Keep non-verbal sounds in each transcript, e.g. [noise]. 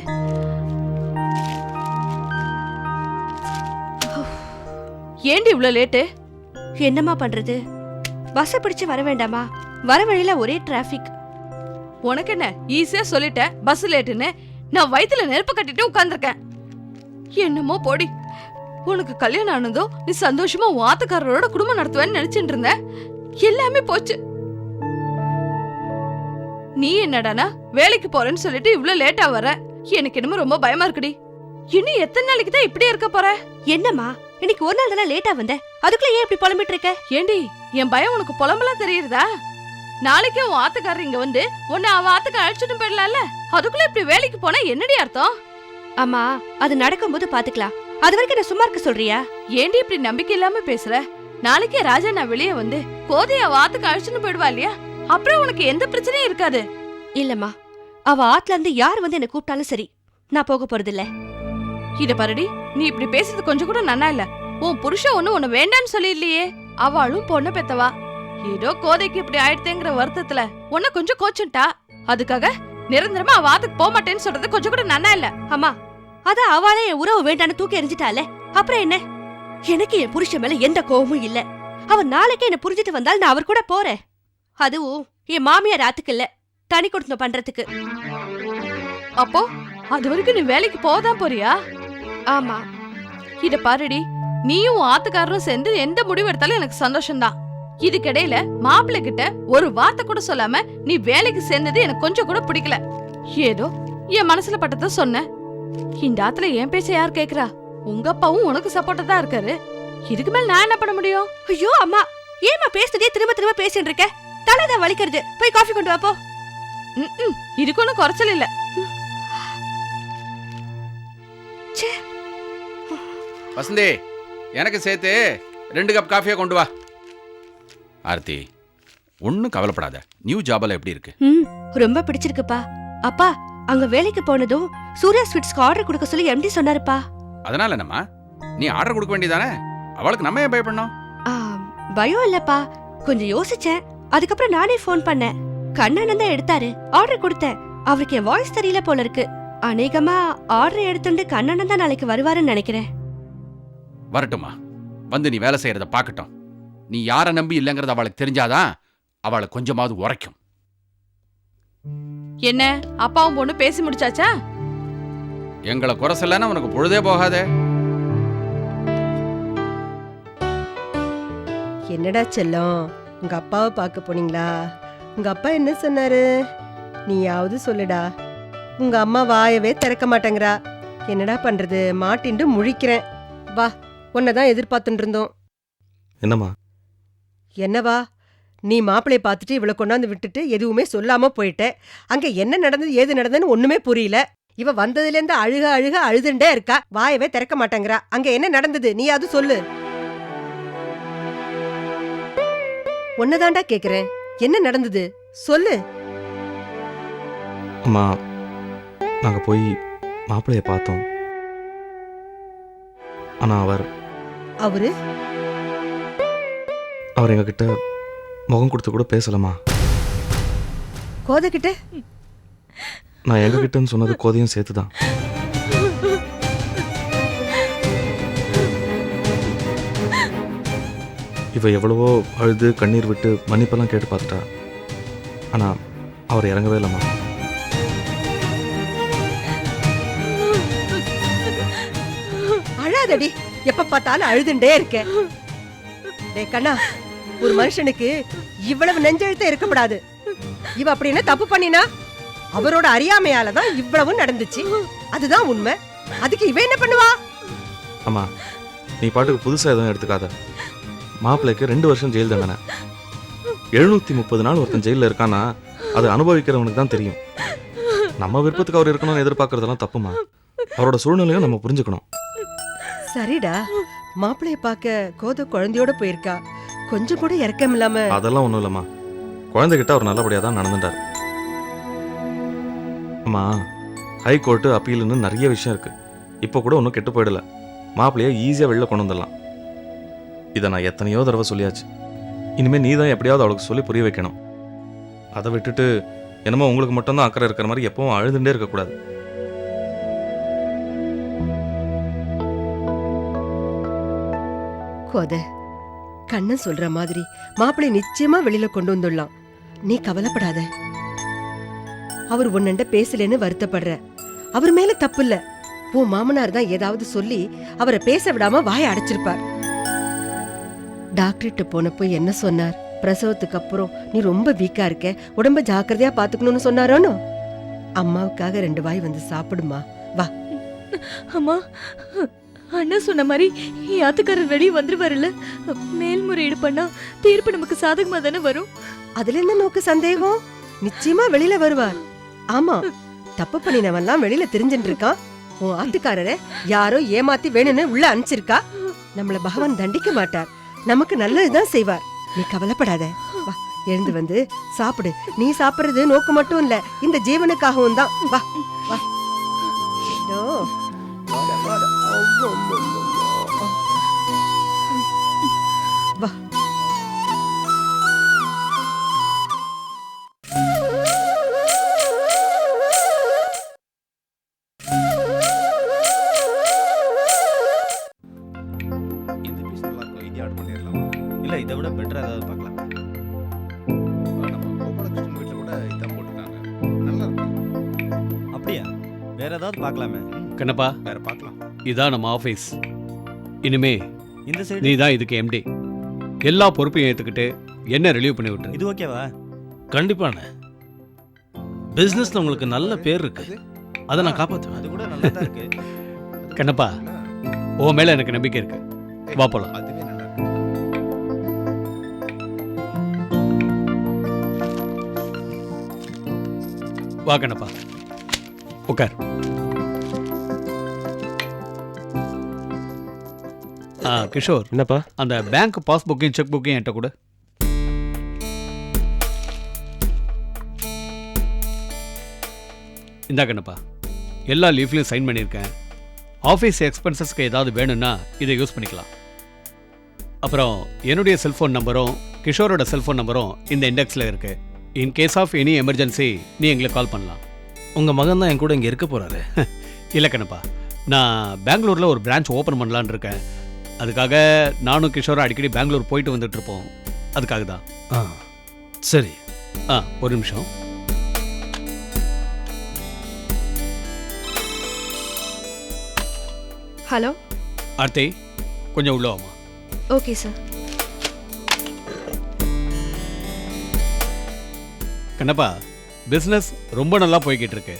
பண்றது ஏண்டி இவ்ளோ லேட்டு என்னம்மா பண்றது? பஸ்ஸை பிடிச்சு வர வேண்டாமா? வர வழியில ஒரே டிராஃபிக் உனக்கு என்ன ஈஸியா சொல்லிட்டேன். பஸ் லேட்டுன்னு நான் வயித்துல நெருப்பு கட்டிட்டு உட்கார்ந்திருக்கேன். என்னமோ போடி. உனக்கு கல்யாணம் ஆனதோ நீ சந்தோஷமா உன் ஆத்துக்காரரோட குடும்பம் நடத்துவேன்னு நினைச்சிட்டு இருந்த எல்லாமே போச்சு. நீ என்னடானா? வேலைக்கு போறேன்னு சொல்லிட்டு இவ்ளோ லேட்டா வர. எனக்கு என்னமோ ரொம்ப பயமா இருக்குடி. இன்னும் எத்தனை நாளைக்கு தான் இப்படியே இருக்க போற? என்னம்மா இன்னைக்கு ஒரு நாள் தானே லேட்டா வந்த? அதுக்குள்ள ஏன் இப்படி புலம்பிட்டு இருக்க? ஏண்டி என் பயம் உனக்கு புலம்பலா தெரியுறதா? நாளைக்கு உன் ஆத்துக்காரர் இங்க வந்து உன்னை அவ ஆத்துக்கு அழைச்சிட்டு போயிடலாம்ல? அதுக்குள்ள இப்படி வேலைக்கு போனா என்னடி அர்த்தம்? அம்மா அது நடக்கும்போது பாத்துக்கலாம். அது வரைக்கும் என்ன சும்மா இருக்க சொல்றியா? ஏண்டி இப்படி நம்பிக்கை இல்லாம பேசுற? நாளைக்கே ராஜா நான் வெளியே வந்து கோதைய அவ ஆத்துக்கு அழைச்சிட்டு போயிடுவா இல்லையா? அப்புறம் உனக்கு எந்த பிரச்சனையும் இருக்காது. இல்லம்மா அவ ஆத்துல இருந்து யார் வந்து என்ன கூப்பிட்டாலும் சரி நான் போக போறது இல்ல இத பாருடி நீ இப்படி பேசுறது கொஞ்சம் கூட நன்னா இல்ல. உன் புருஷன் ஒண்ணு உன்னை வேண்டான்னு சொல்லி இல்லையே அவளும் பொண்ணு பெத்தவா? ஏதோ கோதைக்கு இப்படி ஆயிடுத்தேங்கிற வருத்தத்துல உன்னை கொஞ்சம் கோச்சுட்டா? அதுக்காக நிரந்தரமா அவ ஆத்துக்கு போக மாட்டேன்னு சொல்றது கொஞ்சம் கூட நன்னா இல்ல. அம்மா அத அவளே என் உறவு வேண்டான்னு தூக்கி எறிஞ்சிட்டால அப்புறம் என்ன? எனக்கு என் புருஷன் மேல எந்த கோவமும் இல்ல. அவர் நாளைக்கே என்ன புரிஞ்சிட்டு வந்தால் நான் அவர் கூட போறேன். அதுவும் என் மாமியார் ஆத்துக்கு இல்ல. தனி கொடுத்தோம் பண்றதுக்கு. அப்போ அது வரைக்கும் நீ வேலைக்கு போதான் போறியா? ஆமா. இத பாருடி நீயும் ஆத்துக்காரரும் சேர்ந்து எந்த முடிவு எடுத்தாலும் எனக்கு சந்தோஷம்தான். இதுக்கிடையில மாப்பிள்ளை கிட்ட ஒரு வார்த்தை கூட சொல்லாம நீ வேலைக்கு சேர்ந்தது எனக்கு கொஞ்சம் கூட பிடிக்கல. ஏதோ என் மனசுல பட்டத சொன்னேன் இந்த ஆத்துல என் பேச்ச யார் கேக்குறா? உங்க அப்பாவும் உனக்கு சப்போர்ட்டா தான் இருக்காரு. இதுக்கு மேல நான் என்ன பண்ண முடியும்? ஐயோ அம்மா ஏம்மா பேசுனதே திரும்ப திரும்ப பேசிட்டு இருக்க? தலைதான் வலிக்கிறது. போய் காஃபி கொண்டு வா போ. ம்ம். இதுக்கு ஒன்றும் குறைச்சல் இல்ல. வசந்தி எனக்கு சேர்த்து ரெண்டு கப் காஃபியை கொண்டு வா. ஆர்த்தி ஒன்றும் கவலைப்படாத. நியூ ஜாபெல்லாம் எப்படி இருக்கு? ம் ரொம்ப பிடிச்சிருக்குப்பா. அப்பா அங்க வேலைக்கு போனதும் சூர்யா ஸ்வீட்ஸ்க்கு ஆர்டர் கொடுக்க சொல்லி எம்டி சொன்னாருப்பா. அதனால என்னம்மா? நீ ஆர்டர் கொடுக்க வேண்டியதானே? அவளுக்கு நம்ம ஏன் பயப்படணும்? ஆ, பயம் இல்லப்பா. கொஞ்சம் யோசிச்சேன். அதுக்கப்புறம் நானே ஃபோன் பண்ணேன். கண்ணன் தான் எடுத்தாரு. ஆர்டர் கொடுத்தேன். அவருக்கு என் வாய்ஸ் தெரியல போல இருக்கு. அநேகமா ஆர்டர் எடுத்துட்டு தான் நாளைக்கு வருவாருன்னு நினைக்கிறேன். வரட்டுமா வந்து நீ வேலை செய்யறத பார்க்கட்டும். நீ யாரை நம்பி இல்லைங்கிறது அவளுக்கு தெரிஞ்சாதான் அவளை கொஞ்சமாவது உரைக்கும். என்ன? அப்பாவும் பொண்ணு பேசி முடிச்சாச்சா? எங்களை குறை சொல்லனா உனக்கு பொழுதே போகாதே. என்னடா செல்லம்? உங்க அப்பாவை பார்க்க போனீங்களா? உங்க அப்பா என்ன சொன்னாரு? நீயாவது சொல்லுடா. உங்க அம்மா வாயவே திறக்க மாட்டேங்கிறா. என்னடா பண்றது? மாட்டிண்டு முழிக்கிறேன். வா உன்னை தான் எதிர்பார்த்துட்டு இருந்தோம். என்னம்மா? என்னவா? நீ மாப்பிளைய பார்த்துட்டு இவளை கொண்டாந்து விட்டுட்டு எதுவுமே சொல்லாம போயிட்ட. அங்க என்ன நடந்தது ஏது நடந்ததுன்னு ஒண்ணுமே புரியல. இவ வந்ததுல இருந்து அழுக அழுக அழுதுண்டே இருக்கா. வாயவே திறக்க மாட்டேங்கிறா. அங்க என்ன நடந்தது? நீயாவது சொல்லு. உன்னதாண்டா கேக்குறேன். என்ன நடந்தது? சொல்லு. அம்மா நாங்கள் போய் மாப்பிள்ளைய பார்த்தோம். ஆனால் அவர் அவரு? அவர் எங்ககிட்ட முகம் கொடுத்து கூட பேசலம்மா. கோதகிட்ட? நான் எங்ககிட்டன்னு சொன்னது கோதையும் சேர்த்து தான் இவ எவ்வளவோ அழுது கண்ணீர் விட்டு மன்னிப்பெல்லாம் கேட்டு பார்த்துட்டா. ஆனால் அவர் இறங்கவே இல்லைம்மா. அழாதடி. எப்ப பார்த்தாலும் அழுதுண்டே இருக்க. டேய் கண்ணா ஒரு மனுஷனுக்கு இவ்வளவு நெஞ்செழுத்த இருக்கக்கூடாது இவ அப்படி என்ன தப்பு பண்ணினா? அவரோட அறியாமையால தான் இவ்வளவு நடந்துச்சு. அதுதான் உண்மை. அதுக்கு இவ என்ன பண்ணுவா? அம்மா நீ பாட்டுக்கு புதுசாக எதுவும் எடுத்துக்காத. மாப்பிள்ளைக்கு ரெண்டு வருஷம் ஜெயில் தண்டனை. எழுநூற்றி முப்பது நாள் ஒருத்தன் ஜெயிலில் இருக்கானா அது அனுபவிக்கிறவனுக்கு தான் தெரியும். நம்ம விருப்பத்துக்கு அவர் இருக்கணும்னு எதிர்பார்க்கறதெல்லாம் தப்புமா? அவரோட சூழ்நிலையும் நம்ம புரிஞ்சுக்கணும். சரிடா. மாப்பிளைய பார்க்க கோத குழந்தையோட போயிருக்கா. கொஞ்சம் கூட இறக்கம் இல்லாம அதெல்லாம் ஒன்றும் இல்லைம்மா. குழந்தைகிட்ட அவர் நல்லபடியாக தான் நடந்துட்டார். அம்மா ஹைகோர்ட்டு அப்பீலுன்னு நிறைய விஷயம் இருக்கு. இப்போ கூட ஒன்றும் கெட்டு போயிடல. மாப்பிள்ளைய ஈஸியாக வெளில கொண்டு வந்துடலாம். இதை நான் எத்தனையோ தடவை சொல்லியாச்சு. இனிமேல் நீ தான் எப்படியாவது அவளுக்கு சொல்லி புரிய வைக்கணும். அதை விட்டுட்டு என்னமோ உங்களுக்கு மட்டும்தான் அக்கறை இருக்கிற மாதிரி எப்பவும் அழுதுண்டே இருக்கக்கூடாது. கோத கண்ணன் சொல்ற மாதிரி மாப்பிள்ளை நிச்சயமா வெளியில கொண்டு வந்துடலாம். நீ கவலைப்படாத. அவர் உன்னண்ட பேசலேன்னு வருத்தப்படுற. அவர் மேல தப்பு இல்ல. உன் மாமனார் தான் ஏதாவது சொல்லி அவரை பேச விடாம வாய அடைச்சிருப்பார். டாக்டர்கிட்ட போனப்போ என்ன சொன்னார்? பிரசவத்துக்கு அப்புறம் நீ ரொம்ப வீக்கா இருக்க. உடம்ப ஜாக்கிரதையா பாத்துக்கணும்னு சொன்னாரோனோ அம்மாவுக்காக ரெண்டு வாய் வந்து சாப்பிடுமா. வா. அம்மா அண்ணன் சொன்ன மாதிரி என் ஆத்துக்காரர் வெளியே வந்துருவாருல்ல. மேல்முறையீடு பண்ணா தீர்ப்பு நமக்கு சாதகமா தானே வரும்? அதுல என்ன நோக்கு சந்தேகம்? நிச்சயமா வெளியில வருவார். ஆமா தப்பு பண்ணினவன்லாம் வெளியில தெரிஞ்சுட்டு இருக்கான் உன் ஆத்துக்காரரை யாரோ ஏமாத்தி வேணும்னு உள்ள அனுப்பிச்சிருக்கா. நம்மள பகவான் தண்டிக்க மாட்டார். நமக்கு நல்லதுதான் செய்வார். நீ கவலைப்படாத. வா எழுந்து வந்து சாப்பிடு. நீ சாப்பிடுறது நோக்கு மட்டும் இல்ல இந்த ஜீவனுக்காகவும் தான். வா வா. கண்ணப்பா. வேற பார்க்கலாம். இதான் நம்ம ஆஃபீஸ் இனிமே இந்த நீ சைடு தான் இதுக்கு எம்டி எல்லா பொறுப்பையும் ஏற்றுக்கிட்டு என்ன ரிலீவ் பண்ணி விட்டுரு. இது ஓகேவா கண்டிப்பாண்ணே. பிஸ்னஸ்ல உங்களுக்கு நல்ல பேர் இருக்கு. அதை? நான் காப்பாற்றுவேன் அது கூட நல்லா தான் இருக்கு. [laughs] கண்ணப்பா உன் மேல எனக்கு நம்பிக்கை இருக்கு. வா போலாம். அதுவே நல்லா இருக்கு. வா கண்ணப்பா. உட்கார் ஆ கிஷோர் என்னப்பா? அந்த பேங்க் பாஸ்புக்கையும் செக் புக்கையும் என்கிட்ட கொடு. இந்தா கண்ணப்பா எல்லா லீஃப்லையும் சைன் பண்ணியிருக்கேன். ஆஃபீஸ் எக்ஸ்பென்சஸ்க்கு ஏதாவது வேணும்னா இதை யூஸ் பண்ணிக்கலாம். அப்புறம் என்னுடைய செல்ஃபோன் நம்பரும் கிஷோரோட செல்ஃபோன் நம்பரும் இந்த இண்டெக்ஸில் இருக்கு. In case of any emergency நீ எங்களுக்கு கால் பண்ணலாம். உங்க மகன் தான் என் கூட இங்க இருக்க போறாரு. [laughs] இல்லை கண்ணப்பா நான் பெங்களூரில் ஒரு பிரான்ச் ஓப்பன் பண்ணலான்னு இருக்கேன். அதுக்காக நானும் கிஷோரும் அடிக்கடி பெங்களூர் போயிட்டு வந்துட்டு இருப்போம் அதுக்காக தான் ஆ சரி. ஆ ஒரு நிமிஷம். ஹலோ? ஆர்த்தி கொஞ்சம் உள்ள வாமா ஓகே சார். கண்ணப்பா பிஸ்னஸ் ரொம்ப நல்லா போய்கிட்டு இருக்கு.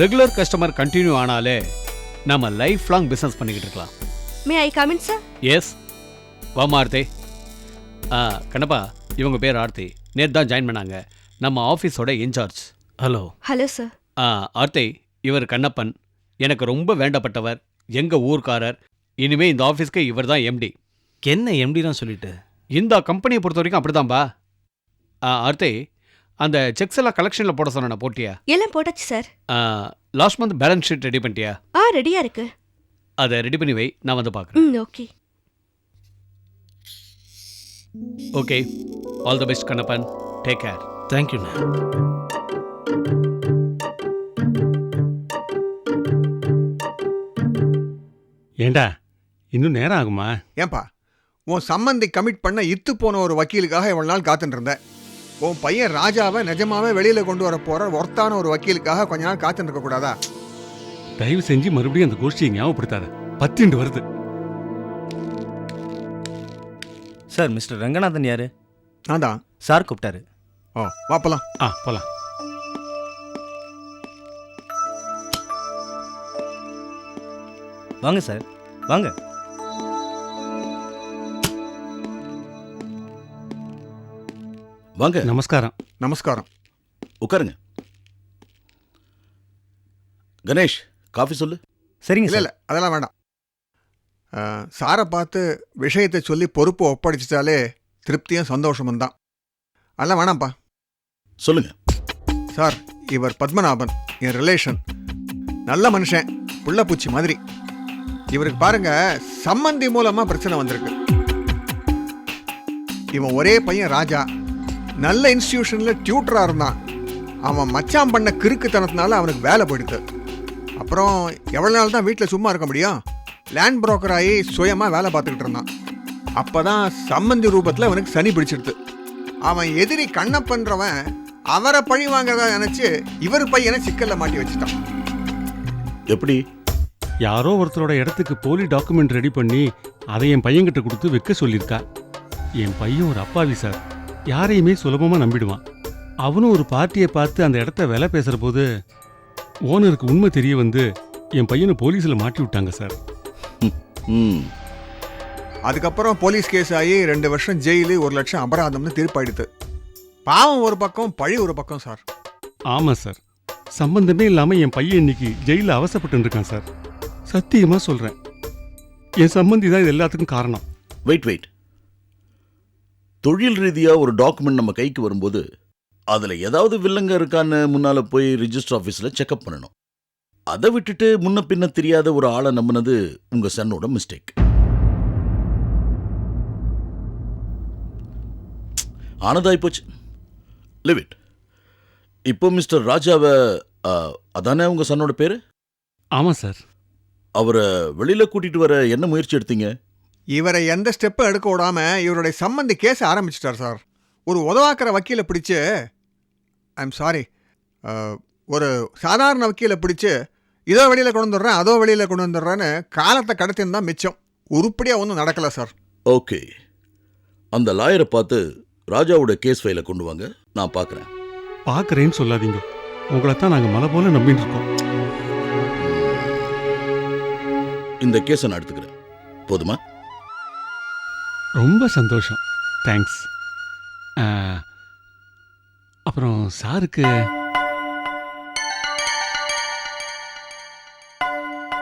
ரெகுலர் கஸ்டமர் கண்டினியூ ஆனாலே நம்ம லைஃப் லாங் பிஸ்னஸ் பண்ணிக்கிட்டு இருக்கலாம். May I come in sir yes வாமா ஆர்த்தி ஆ கண்ணப்பா இவங்க பேர் ஆர்த்தி. நேற்று தான் ஜாயின் பண்ணாங்க. நம்ம ஆஃபீஸோட in charge. Hello hello sir ஆ ஆர்த்தி இவர் கண்ணப்பன். எனக்கு ரொம்ப வேண்டப்பட்டவர். எங்க ஊர்க்காரர். இனிமே இந்த ஆஃபீஸ்க்கு இவர் தான் எம்டி என்ன எம்டி தான் சொல்லிட்டு? இந்த கம்பெனியை பொறுத்த வரைக்கும் அப்படிதான்பா. ஆ ஆர்த்தி அந்த செக்ஸ் எல்லாம் கலெக்ஷனில் போட சொன்ன போட்டியா? எல்லாம் போட்டாச்சு sir last month balance sheet ready பண்ணிட்டியா? ஆ ரெடியா இருக்கு. அதை ரெடி பண்ணி வை. நான் வந்து பார்க்குறேன். Okay okay all the best Kannappan. Take care தேங்க்யூண்ணே ஏண்டா இன்னும் நேரம் ஆகுமா? ஏன்பா உன் சம்மந்தி கமிட் பண்ண இத்து போன ஒரு வக்கீலுக்காக இவ்வளவு நாள் காத்துட்டு இருந்தேன். உன் பையன் ராஜாவை நிஜமாவே வெளியில கொண்டு வர போற ஒர்த்தான ஒரு வக்கீலுக்காக கொஞ்ச நாள் காத்துட்டு இருக்க கூடாதா? தயவு செஞ்சு மறுபடியும் அந்த கோஷ்டியை ஞாபகப்படுத்தாத. பத்திண்டு வருது. சார் மிஸ்டர் ரங்கநாதன் யாரு? நான் தான் சார் கூப்பிட்டாரு. ஓ வாப்பலாம் ஆ போலாம். வாங்க சார் வாங்க. வாங்க. நமஸ்காரம். நமஸ்காரம். உட்காருங்க. கணேஷ் காஃபி சொல்லு. சரிங்க இல்ல சார். இல்ல அதெல்லாம் வேண்டாம் சாரை பார்த்து விஷயத்தை சொல்லி பொறுப்பு ஒப்படைச்சிட்டாலே திருப்தியும் சந்தோஷமும் தான். அதெல்லாம் வேணாம்ப்பா. சொல்லுங்க. சார் இவர் பத்மநாபன் என் ரிலேஷன் நல்ல மனுஷன் புள்ளப்பூச்சி மாதிரி. இவருக்கு பாருங்க சம்மந்தி மூலமா பிரச்சனை வந்திருக்கு. இவன் ஒரே பையன் ராஜா. நல்ல இன்ஸ்டிடியூஷன்ல டியூட்டரா இருந்தான். அவன் மச்சான் பண்ண கிறுக்குத்தனத்தினால அவனுக்கு வேலை போயிடுது. அப்புறம் எவ்வளோ நாள் தான் வீட்டில் சும்மா இருக்க முடியும்? லேண்ட் புரோக்கர் ஆகி சுயமாக வேலை பார்த்துக்கிட்டு இருந்தான். அப்பதான் சம்மந்தி ரூபத்துல அவனுக்கு சனி பிடிச்சிடுது அவன் எதிரி கண்ணப்பன்றவன் அவரை பழி வாங்குறதா நினைச்சு இவர் பையனை சிக்கல்ல மாட்டி வச்சுட்டான். எப்படி? யாரோ ஒருத்தரோட இடத்துக்கு போலி டாக்குமெண்ட் ரெடி பண்ணி அதை என் பையன்கிட்ட கொடுத்து வைக்க சொல்லியிருக்கா. என் பையன் ஒரு அப்பாவி சார். யாரையுமே சுலபமாக நம்பிடுவான். அவனும் ஒரு பார்ட்டியை பார்த்து அந்த இடத்த விலை பேசுகிற போது ஓனருக்கு உண்மை தெரிய வந்து என் பையனை போலீஸில் மாட்டி விட்டாங்க சார். ம். அதுக்கப்புறம் போலீஸ் கேஸ் ஆகி ரெண்டு வருஷம் ஜெயிலு ஒரு லட்சம் அபராதம்னு தீர்ப்பாயிடுது பாவம் ஒரு பக்கம் பழி ஒரு பக்கம் சார். ஆமாம் சார். சம்பந்தமே இல்லாமல் என் பையன் இன்னைக்கு ஜெயிலில் அவசப்பட்டு இருக்கான் சார். சத்தியமாக சொல்கிறேன் என் சம்பந்தி தான் இது எல்லாத்துக்கும் காரணம். வெயிட் வெயிட் தொழில் ரீதியாக ஒரு டாக்குமெண்ட் நம்ம கைக்கு வரும்போது அதில் ஏதாவது வில்லங்க இருக்கான்னு முன்னால் போய் ரிஜிஸ்டர் ஆஃபீஸில் செக்அப் பண்ணணும். அதை விட்டுட்டு முன்ன பின்ன தெரியாத ஒரு ஆளை நம்பினது உங்கள் சன்னோட மிஸ்டேக் ஆனதாய் போச்சு. லிவ் இட் இப்போ மிஸ்டர் ராஜாவை அதானே உங்கள் சன்னோட பேர்? ஆமாம் சார் அவரை வெளியில் கூட்டிகிட்டு வர என்ன முயற்சி எடுத்தீங்க? இவரை எந்த ஸ்டெப்பும் எடுக்க விடாம இவருடைய சம்மந்தி கேஸ் ஆரம்பிச்சிட்டார் சார் ஒரு உதவாக்கிற வக்கீலை பிடிச்சு ஐம் சாரி ஒரு சாதாரண வக்கீலை பிடிச்சு இதோ வெளியில் கொண்டு வந்துடுறேன் அதோ வெளியில் கொண்டு வந்துடுறேன்னு காலத்தை கடத்தின்னு தான் மிச்சம். உருப்படியாக ஒன்றும் நடக்கலை சார். ஓகே. அந்த லாயரை பார்த்து ராஜாவோட கேஸ் ஃபைலை கொண்டு வாங்க நான் பார்க்குறேன். பார்க்குறேன்னு சொல்லாதீங்க. உங்களை தான் நாங்கள் மலை போல நம்பின்னு இருக்கோம் இந்த கேஸை நான் எடுத்துக்கிறேன். போதுமா? ரொம்ப சந்தோஷம். தேங்க்ஸ் அப்புறம் சாருக்கு?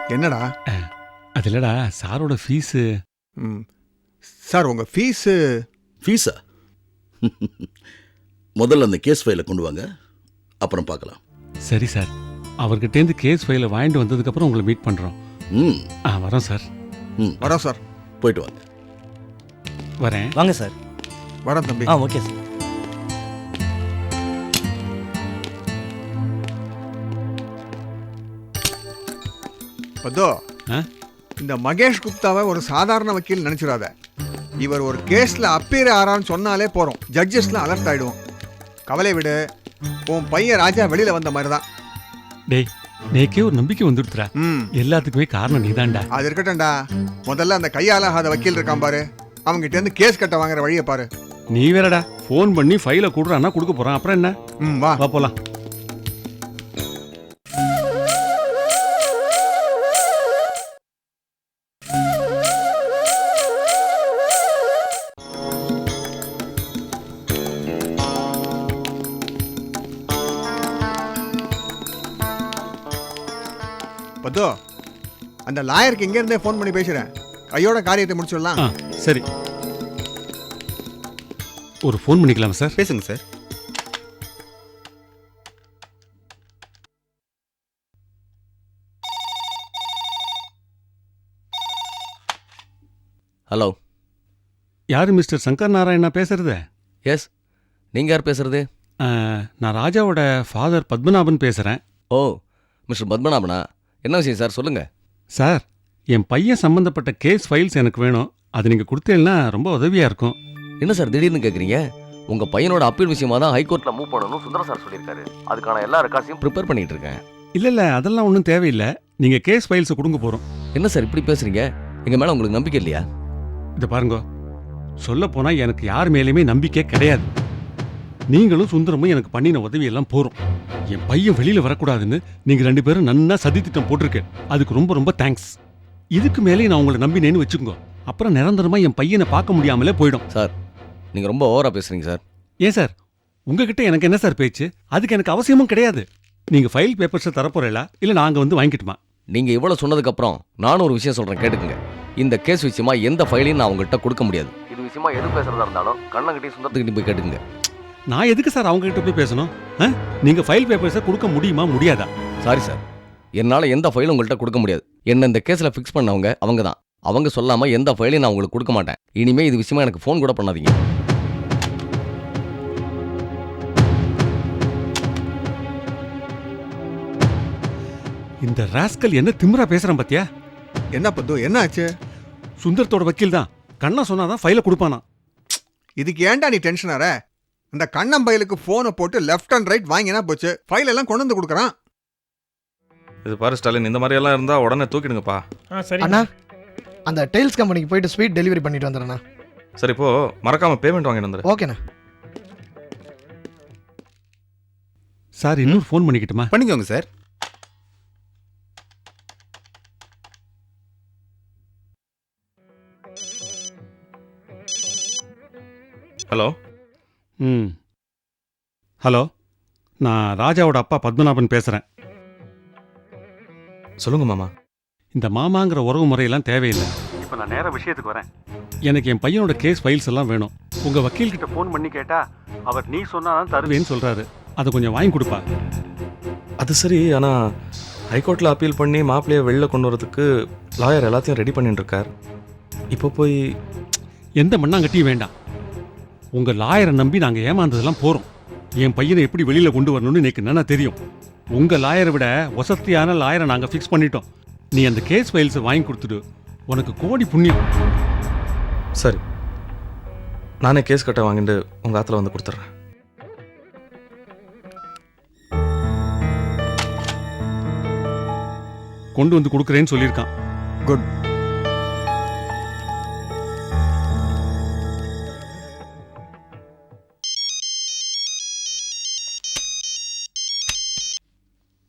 என்னடா? அது இல்லடா சாரோட ஃபீஸு. ம். சார் உங்கள் ஃபீஸு? ஃபீஸா? முதல்ல அந்த கேஸ் ஃபைலை கொண்டு வாங்க அப்புறம் பார்க்கலாம். சரி சார். அவர்கிட்டேருந்து கேஸ் ஃபைலை வாங்கிட்டு வந்ததுக்கப்புறம் உங்களை மீட் பண்ணுறோம் ம். ஆ வரோம் சார். ம். வரோம் சார். போயிட்டு வாங்க. வரேன். வாங்க சார். வரோம் தம்பி. ஆ ஓகே சார். பத்தோ? இந்த மகேஷ் குப்தாவை ஒரு சாதாரண வக்கீல் நினைச்சிடாத. இவர் ஒரு கேஸ்ல அப்பீர் ஆறான்னு சொன்னாலே போறோம். ஜட்ஜஸ்லாம் அலர்ட் ஆயிடுவோம். கவலை விடு. உன் பையன் ராஜா வெளியில வந்த மாதிரி தான் டேய் நேக்கே ஒரு நம்பிக்கை வந்துடுத்துறா. எல்லாத்துக்குமே காரணம் நீதான்டா. அது இருக்கட்டும்டா. முதல்ல அந்த கையாலாகாத வக்கீல் இருக்கான் பாரு. அவங்ககிட்ட இருந்து கேஸ் கட்ட வாங்குற வழியை பாரு. நீ வேறடா. ஃபோன் பண்ணி ஃபைலை கொடுறான்னா கொடுக்க போகிறான் அப்புறம் என்ன? ம் வா. வா போலாம். லாயருக்கு இங்க இருந்தே ஃபோன் பண்ணி பேசுறேன் கையோட காரியத்தை முடிச்சிடலாம். ஆ சரி. ஒரு ஃபோன் பண்ணிக்கலாமா சார் பேசுங்க சார் ஹலோ யார் மிஸ்டர் சங்கர் நாராயணா பேசுறது? எஸ் நீங்கள் யார் பேசுறது? நான் ராஜாவோட ஃபாதர் பத்மநாபன் பேசுகிறேன் ஓ மிஸ்டர் பத்மநாபனா? என்ன விஷயம் சார் சொல்லுங்கள் சார் என் பையன் சம்மந்தப்பட்ட கேஸ் ஃபைல்ஸ் எனக்கு வேணும். அது நீங்கள் கொடுத்தீங்கன்னா ரொம்ப உதவியாக இருக்கும். என்ன சார் திடீர்னு கேட்குறீங்க உங்கள் பையனோட அப்பீல் விஷயமா தான் ஹைகோர்ட்டில் மூவ் பண்ணணும் சுந்தர சார் சொல்லியிருக்காரு. அதுக்கான எல்லா ரெக்கார்ட்ஸையும் ப்ரிப்பேர் பண்ணிட்டு இருக்கேன் இல்லை இல்லை அதெல்லாம் ஒன்றும் தேவையில்லை. நீங்கள் கேஸ் ஃபைல்ஸை கொடுங்க போகிறோம் என்ன சார் இப்படி பேசுறீங்க? எங்கள் மேலே உங்களுக்கு நம்பிக்கை இல்லையா? இதை பாருங்க. சொல்லப்போனால் எனக்கு யார் மேலேயுமே நம்பிக்கை கிடையாது. நீங்களும் சுந்தரமும் எனக்கு பண்ணின உதவியெல்லாம் போகிறோம் என் பையன் வெளியில் வரக்கூடாதுன்னு நீங்கள் ரெண்டு பேரும் நன்னா சதி திட்டம் போட்டிருக்கேன். அதுக்கு ரொம்ப ரொம்ப தேங்க்ஸ் இதுக்கு மேலே நான் உங்களை நம்பினேன்னு வச்சுக்கோங்க. அப்புறம் நிரந்தரமாக என் பையனை பார்க்க முடியாமலே போயிடும். சார் நீங்கள் ரொம்ப ஓவராக பேசுகிறீங்க சார். ஏன் சார்? உங்ககிட்ட எனக்கு என்ன சார் பேச்சு? அதுக்கு எனக்கு அவசியமும் கிடையாது. நீங்கள் ஃபைல் பேப்பர்ஸை தரப்போறீங்களா? இல்லை நாங்கள் வந்து வாங்கிக்கிட்டுமா? நீங்கள் இவ்வளோ சொன்னதுக்கப்புறம் நானும் ஒரு விஷயம் சொல்கிறேன் கேட்டுக்குங்க. இந்த கேஸ் விஷயமா எந்த ஃபைலையும் நான் உங்கள்கிட்ட கொடுக்க முடியாது. இது விஷயமா எது பேசுறதா இருந்தாலும் கண்ணங்கிட்டே சுந்தரத்துக்கிட்ட போய் கேட்டுங்க நான் எதுக்கு சார் அவங்க கிட்ட போய் பேசணும்? ஆ? நீங்க ஃபைல் பேப்பர்ஸை கொடுக்க முடியுமா? முடியாதா? சாரி சார் என்னால் எந்த ஃபைலும் உங்கள்கிட்ட கொடுக்க முடியாது. என்ன இந்த கேஸில் ஃபிக்ஸ் பண்ணவங்க அவங்க தான். அவங்க சொல்லாமல் எந்த ஃபைலையும் நான் உங்களுக்கு கொடுக்க மாட்டேன். இனிமே இது விஷயமா எனக்கு ஃபோன் கூட பண்ணாதீங்க. இந்த ராஸ்கல் என்ன திமிரா பேசுறான் பாத்தியா? என்ன பத்து? என்ன ஆச்சு? சுந்தரத்தோட வக்கீல் தான். கண்ணா சொன்னாதான் ஃபைலை கொடுப்பானா இதுக்கு ஏன்டா நீ டென்ஷன் ஆற? அந்த கண்ணம் பயலுக்கு ஃபோனை போட்டு லெஃப்ட் அண்ட் ரைட் வாங்கினா போச்சு. ஃபைல் எல்லாம் கொண்டு வந்து கொடுக்குறான். இது பாரு ஸ்டாலின் இந்த மாதிரி எல்லாம் இருந்தா உடனே தூக்கிடுங்கப்பா. அண்ணா அந்த டைல்ஸ் கம்பெனிக்கு போயிட்டு ஸ்வீட் டெலிவரி பண்ணிட்டு வந்துடுறேண்ணா. சரி இப்போ மறக்காம பேமெண்ட் வாங்கிட்டு வந்துரு. ஓகேண்ணா. சார் இன்னொரு ஃபோன் பண்ணிக்கிட்டுமா? பண்ணிக்கோங்க சார். ஹலோ? ம். ஹலோ நான் ராஜாவோட அப்பா பத்மநாபன் பேசுகிறேன் சொல்லுங்க மாமா. இந்த மாமாங்கிற உறவு முறையெல்லாம் தேவையில்லை. இப்போ நான் நேர விஷயத்துக்கு வரேன். எனக்கு என் பையனோட கேஸ் ஃபைல்ஸ் எல்லாம் வேணும். உங்க வக்கீல் கிட்ட ஃபோன் பண்ணி கேட்டா அவர் நீ சொன்னாதான் தருவேன்னு சொல்றாரு. அதை கொஞ்சம் வாங்கி கொடுப்பா. அது சரி ஆனா ஹைகோர்ட்ல அப்பீல் பண்ணி மாப்பிள்ளைய வெளில கொண்டு வரதுக்கு லாயர் எல்லாத்தையும் ரெடி பண்ணிட்டு இருக்கார். இப்போ போய் எந்த மண்ணாங்கட்டியும் வேண்டாம். உங்க லாயரை நம்பி நாங்க ஏமாந்ததெல்லாம் போறோம். என் பையனை எப்படி வெளியில கொண்டு வரணும்னு எனக்கு என்னன்னா தெரியும். உங்க லாயரை விட வசதியான லாயரை நாங்க ஃபிக்ஸ் பண்ணிட்டோம். நீ அந்த கேஸ் ஃபைல்ஸை வாங்கி கொடுத்துடு. உனக்கு கோடி புண்ணியம். சரி. நானே கேஸ் கட்ட வாங்கிட்டு உங்க ஆத்துல வந்து கொடுத்துட்றேன். கொண்டு வந்து கொடுக்குறேன்னு சொல்லியிருக்கான். Good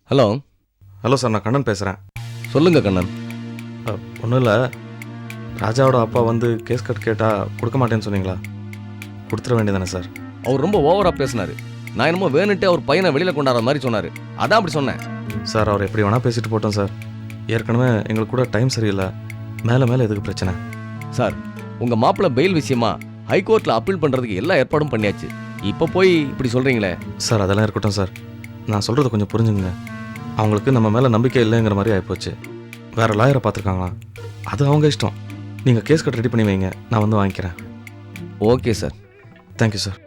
hello. ஹலோ சார் நான் கண்ணன் பேசுறேன். சொல்லுங்க கண்ணன். ஒன்றும் இல்லை. ராஜாவோட அப்பா வந்து கேஸ் கட் கேட்டா கொடுக்க மாட்டேன்னு சொன்னீங்களா? கொடுத்துட வேண்டியதானே சார்? அவர் ரொம்ப ஓவரா பேசினாரு. நான் என்னமோ வேணுட்டு அவர் பையனை வெளியில கொண்டாடுற மாதிரி சொன்னாரு. அதான் அப்படி சொன்னேன். சார் அவர் எப்படி வேணா பேசிட்டு போட்டோம் சார். ஏற்கனவே எங்களுக்கு கூட டைம் சரியில்லை. மேலே மேலே எதுக்கு பிரச்சனை? சார் உங்க மாப்பிள்ளை பெயில் விஷயமா ஹைகோர்ட்ல அப்பீல் பண்றதுக்கு எல்லா ஏற்பாடும் பண்ணியாச்சு. இப்போ போய் இப்படி சொல்றீங்களே. சார் அதெல்லாம் இருக்கட்டும் சார். நான் சொல்கிறத கொஞ்சம் புரிஞ்சுங்க அவங்களுக்கு நம்ம மேலே நம்பிக்கை இல்லைங்கிற மாதிரி ஆகிப்போச்சு வேற லாயரை பார்த்துருக்காங்களா? அது அவங்க இஷ்டம். நீங்கள் கேஸ் கட் ரெடி பண்ணி வைங்க. நான் வந்து வாங்கிக்கிறேன். Okay sir thank you sir